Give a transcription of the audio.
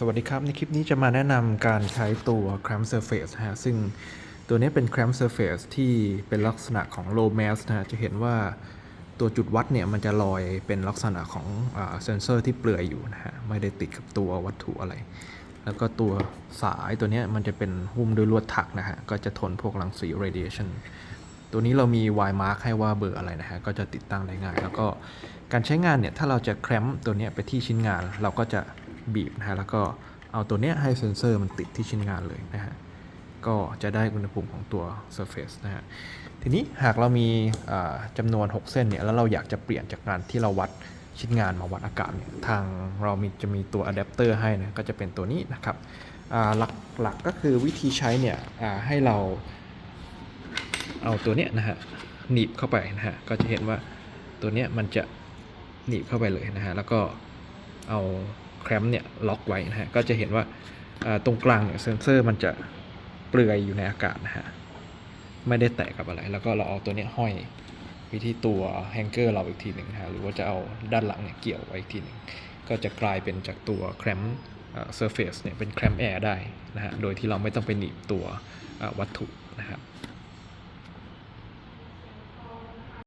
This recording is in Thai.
สวัสดีครับ ในคลิปนี้จะมาแนะนำการใช้ตัว clamp surface ฮะซึ่งตัวนี้เป็น clamp surface ที่เป็นลักษณะของ low mass นะจะเห็นว่าตัวจุดวัดเนี่ยมันจะลอยเป็นลักษณะของเซนเซอร์ที่เปลือยอยู่นะฮะไม่ได้ติดกับตัววัตถุอะไร แล้วก็ตัวสายตัวนี้มันจะเป็นหุ้มด้วยลวดถักนะฮะก็จะทนพวกรังสี radiation ตัวนี้เรามี Y mark ให้ว่าเบอร์อะไรนะฮะก็จะติดตั้งได้ง่าย แล้วก็การใช้งานเนี่ยถ้าเราจะแคลมตัวนี้ไปที่ชิ้นงานเราก็จะ บีบนะฮะแล้วก็เอาตัวเนี้ยให้เซ็นเซอร์มันติดที่ชิ้นงานเลยนะฮะก็จะได้อุณหภูมิของตัว surface นะฮะทีนี้หากเรามีจำนวน 6 เส้นเนี่ยแล้วเราอยากจะเปลี่ยนจากการที่เราวัดชิ้นงานมาวัดอากาศเนี่ยทางเรามีจะมีตัวอะแดปเตอร์ให้นะก็จะเป็นตัวนี้นะครับหลักหลักก็คือวิธีใช้เนี่ยให้เราเอาตัวเนี้ยนะฮะหนีบเข้าไปนะฮะก็จะเห็นว่าตัวเนี้ยมันจะหนีบเข้าไปเลยนะฮะแล้วก็เอา แคมป์เนี่ยล็อกไว้นะฮะก็จะเห็นว่าตรงกลางเนี่ยเซนเซอร์มันจะเปลือยอยู่ในอากาศนะฮะไม่ได้แตะกับอะไร แล้วก็เราเอาตัวนี้ห้อยไปที่ตัวแฮงเกอร์เราอีกทีหนึ่งฮะหรือว่าจะเอาด้านหลังเนี่ยเกี่ยวไว้อีกทีหนึ่งก็จะกลายเป็นจากตัวแคมป์เซอร์เฟซเนี่ยเป็นแคมป์แอร์ได้นะฮะโดยที่เราไม่ต้องไปหนีบตัววัตถุนะครับ